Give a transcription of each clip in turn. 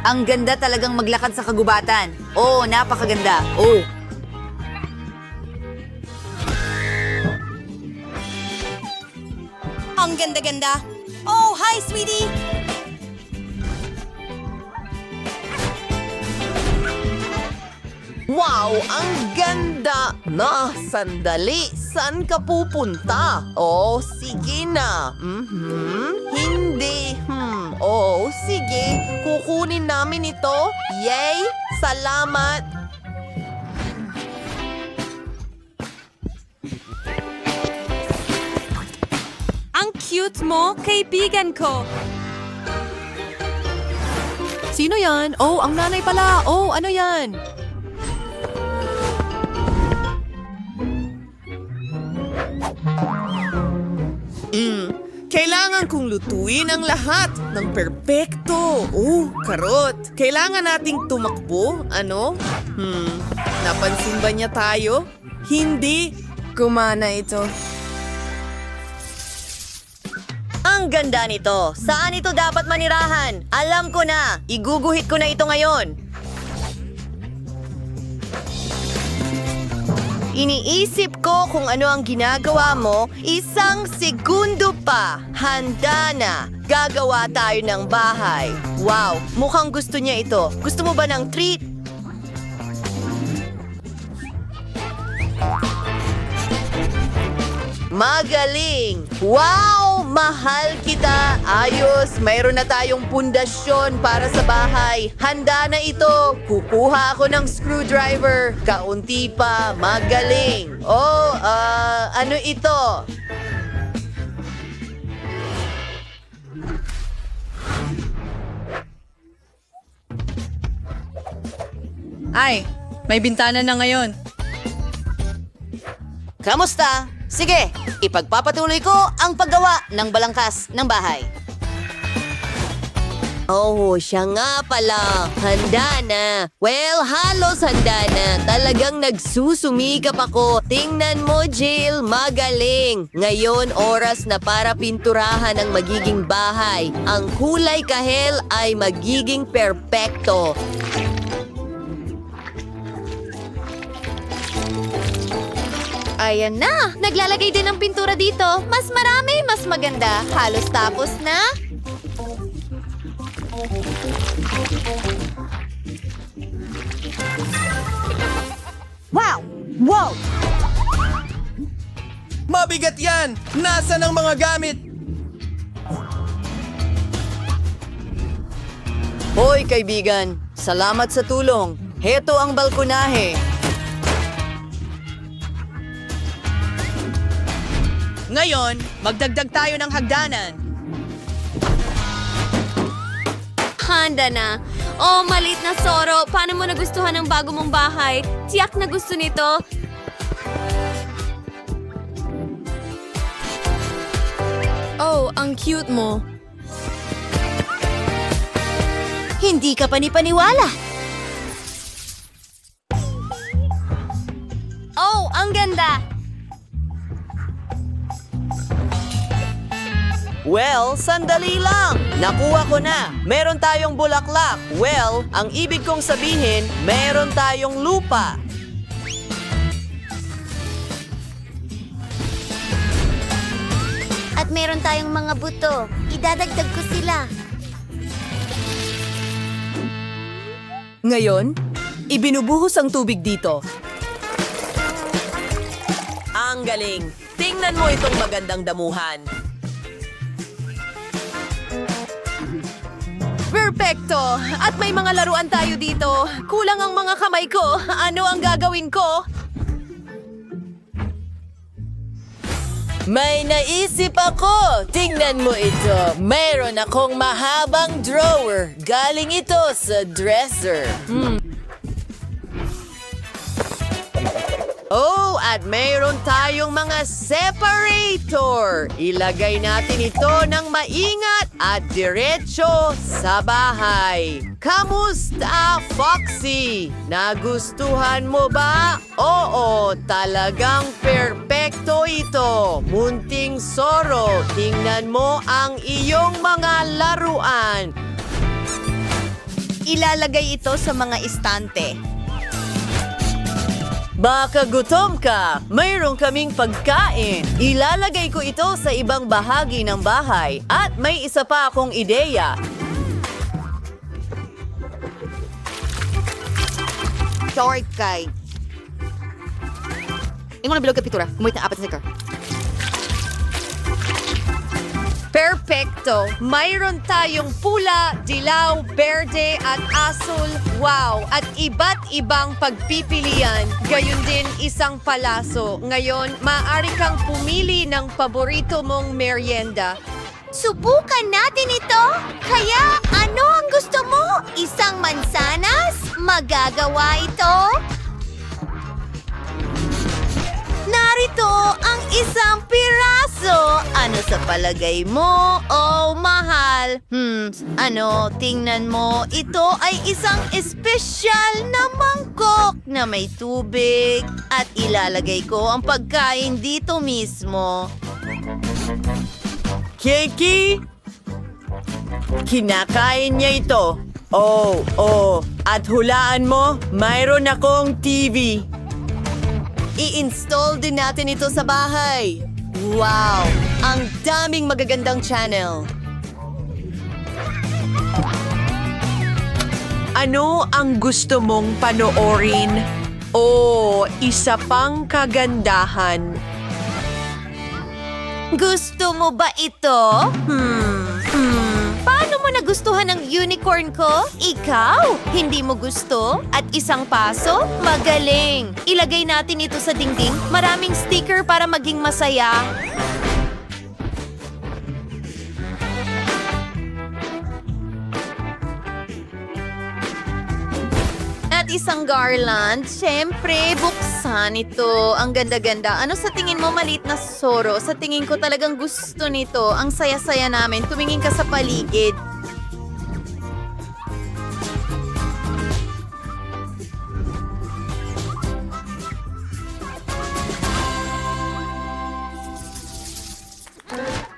Ang ganda talagang maglakad sa kagubatan. Oo, napakaganda. Oo. Ang ganda-ganda. Oh, hi, sweetie! Wow, ang ganda! Na, sandali, saan ka pupunta? Oh, sige na. Mhm, hindi. Hmm, oh, sige. Kukunin namin ito. Yay! Salamat! Ang cute mo, kaibigan ko. Sino yan? Oh, ang nanay pala. Oh, ano yan? Kailangan kong lutuin ang lahat ng perpekto. Oh, karot. Kailangan nating tumakbo, ano? Hmm, napansin ba niya tayo? Hindi. Kumana ito. Ang ganda nito. Saan ito dapat manirahan? Alam ko na. Iguguhit ko na ito ngayon. Iniisip ko kung ano ang ginagawa mo, isang segundo pa. Handa na. Gagawa tayo ng bahay. Wow, mukhang gusto niya ito. Gusto mo ba ng treat? Magaling! Wow! Mahal kita! Ayos! Mayroon na tayong pundasyon para sa bahay. Handa na ito! Kukuha ako ng screwdriver. Kaunti pa. Magaling! Oh, ah, ano ito? Ay, may bintana na ngayon. Kamusta? Sige, ipagpapatuloy ko ang paggawa ng balangkas ng bahay. Oh, siya nga pala. Handa na. Well, halos handa na. Talagang nagsusumikap ako. Tingnan mo, Jill. Magaling. Ngayon, oras na para pinturahan ang magiging bahay. Ang kulay kahel ay magiging perpekto. Ayan na! Naglalagay din ng pintura dito. Mas marami, mas maganda. Halos tapos na. Wow! Wow! Mabigat yan! Nasaan ang mga gamit? Hoy, kaibigan. Salamat sa tulong. Heto ang balkonahe. Ngayon, magdagdag tayo ng hagdanan. Handa na. Oh, malit na Soro. Paano mo nagustuhan ang bago mong bahay? Tiyak na gusto nito. Oh, ang cute mo. Hindi ka panipaniwala. Well, sandali lang. Nakuha ko na. Meron tayong bulaklak. Well, ang ibig kong sabihin, meron tayong lupa. At meron tayong mga buto. Idadagdag ko sila. Ngayon, ibinubuhos ang tubig dito. Ang galing. Tingnan mo itong magandang damuhan. Perfecto! At may mga laruan tayo dito. Kulang ang mga kamay ko. Ano ang gagawin ko? May naisip ako! Tingnan mo ito. Mayroon akong mahabang drawer. Galing ito sa dresser. Oh, at mayroon tayong mga separator. Ilagay natin ito ng maingat at diretso sa bahay. Kamusta, Foxy? Nagustuhan mo ba? Oo, talagang perpekto ito. Munting Soro, tingnan mo ang iyong mga laruan. ilalagay ito sa mga istante. Baka gutom ka. Mayroon kaming pagkain. Ilalagay ko ito sa ibang bahagi ng bahay. At may isa pa akong ideya. Short kay. Imo na bilog ka pitura. Kumulit na apat na sticker. Perfecto! Mayroon tayong pula, dilaw, berde at asul. Wow! At iba't ibang pagpipilian. Gayun din isang palaso. Ngayon, maaari kang pumili ng paborito mong merienda. Subukan natin ito. Kaya ano ang gusto mo? Isang mansanas? Magagawa ito? Narito ang isang piraso. Ano sa palagay mo? Oh, mahal. Hmm, ano, tingnan mo. Ito ay isang espesyal na mangkok na may tubig. At ilalagay ko ang pagkain dito mismo. Kiki? Kinakain niya ito. Oh, oh. At hulaan mo, mayroon akong TV. I-install din natin ito sa bahay. Wow! Ang daming magagandang channel. Ano ang gusto mong panoorin? O isa pang kagandahan? Gusto mo ba ito? Hmm. Nagustuhan ang unicorn ko? Ikaw? Hindi mo gusto? At isang paso? Magaling! Ilagay natin ito sa dingding. Maraming sticker para maging masaya. At isang garland. Siyempre, buksan ito. Ang ganda-ganda. Ano sa tingin mo maliit na soro? Sa tingin ko talagang gusto nito. Ang saya-saya namin. Tumingin ka sa paligid.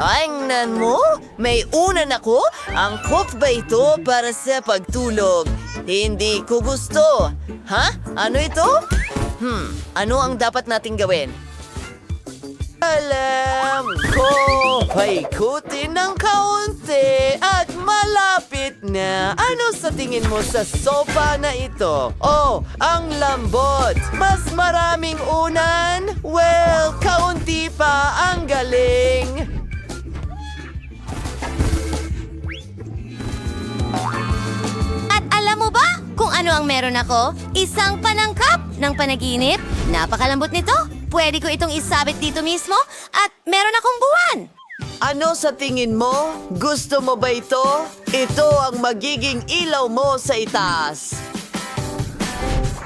Tingnan mo, may unan ako. Angkop ba ito para sa pagtulog? Hindi ko gusto. Ha? Ano ito? Hmm, ano ang dapat nating gawin? Alam ko, paikutin ng kaunti at malapit na. Ano sa tingin mo sa sopa na ito? Oh, ang lambot. Mas maraming unan? Well, kaunti pa ang galing. Kung ano ang meron ako? Isang panangkap ng panaginip. Napakalambot nito. Pwede ko itong isabit dito mismo at meron akong buwan. Ano sa tingin mo? Gusto mo ba ito? Ito ang magiging ilaw mo sa itaas.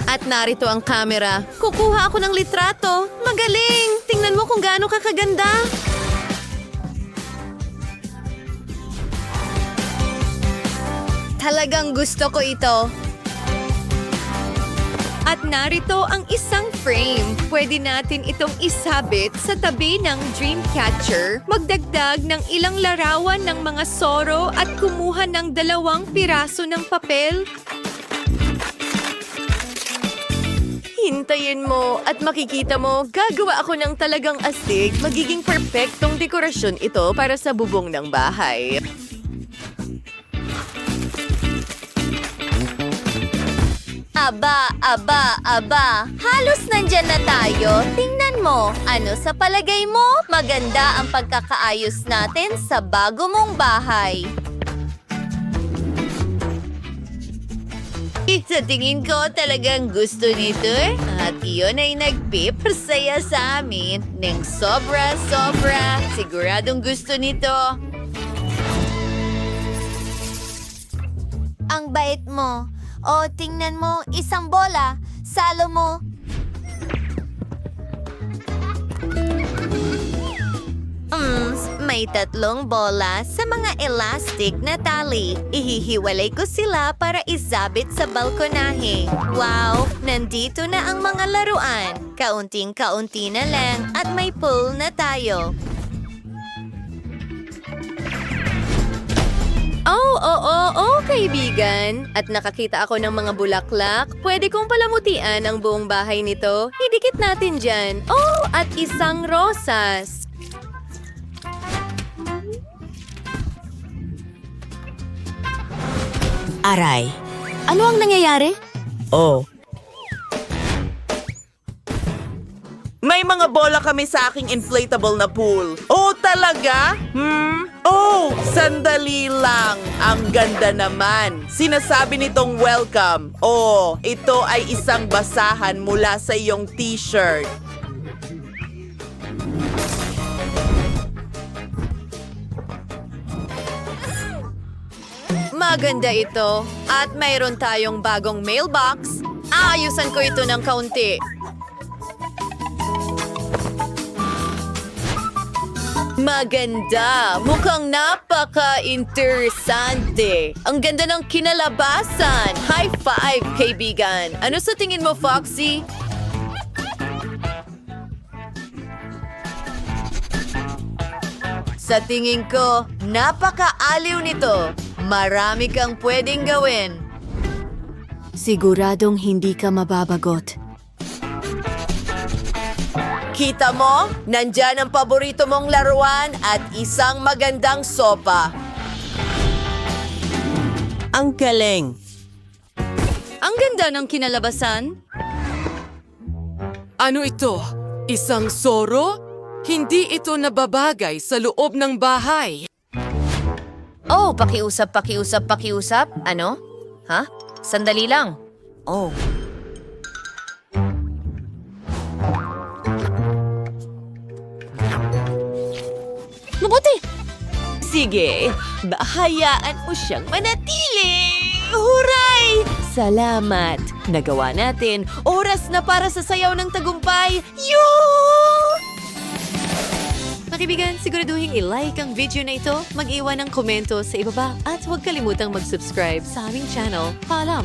At narito ang camera. Kukuha ako ng litrato. Magaling! Tingnan mo kung gaano ka kaganda. Talagang gusto ko ito. At narito ang isang frame. Pwede natin itong isabit sa tabi ng Dreamcatcher, magdagdag ng ilang larawan ng mga soro at kumuha ng dalawang piraso ng papel. Hintayin mo at makikita mo, gagawa ako ng talagang astig. Magiging perpektong dekorasyon ito para sa bubong ng bahay. Aba, aba, aba. Halos nandyan na tayo. Tingnan mo. Ano sa palagay mo? Maganda ang pagkakaayos natin sa bago mong bahay. Sa tingin ko talagang gusto nito eh. At iyon ay nagpipasaya sa amin ng sobra-sobra. Siguradong gusto nito. Ang bait mo. O, tingnan mo, isang bola. Salo mo. Mm, may tatlong bola sa mga elastic na tali. Ihihiwalay ko sila para isabit sa balkonahe. Wow! Nandito na ang mga laruan. Kaunting-kaunti na lang at may pool na tayo. Oh, oo, oh, kaibigan. At nakakita ako ng mga bulaklak. Pwede kong palamutian ang buong bahay nito. Hidikit natin dyan. Oh, at isang rosas. Aray, ano ang nangyayari? Oh. May mga bola kami sa aking inflatable na pool. Oh, talaga? Hmm? Oh, sandali lang. Ang ganda naman. Sinasabi nitong welcome. Oh, ito ay isang basahan mula sa iyong t-shirt. Maganda ito. At mayroon tayong bagong mailbox. Aayusan ko ito ng kaunti. Maganda! Mukhang napaka-interesante! Ang ganda ng kinalabasan! High five, kaibigan! Ano sa tingin mo, Foxy? Sa tingin ko, napaka-aliw nito. Marami kang pwedeng gawin. Siguradong hindi ka mababagot. Kita mo? Nandyan ang paborito mong laruan at isang magandang sopa. Ang galing. Ang ganda ng kinalabasan. Ano ito? Isang soro? Hindi ito nababagay sa loob ng bahay. Oh, pakiusap, pakiusap, pakiusap. Ano? Ha? Sandali lang. Oh. Sige, bahayaan mo siyang manatili. Huray! Salamat. Nagawa natin. Oras na para sa sayaw ng tagumpay. Yoo! Makibigan, siguraduhin i-like ang video na ito, mag-iwan ng komento sa ibaba at huwag kalimutang mag-subscribe sa aming channel. Paalam!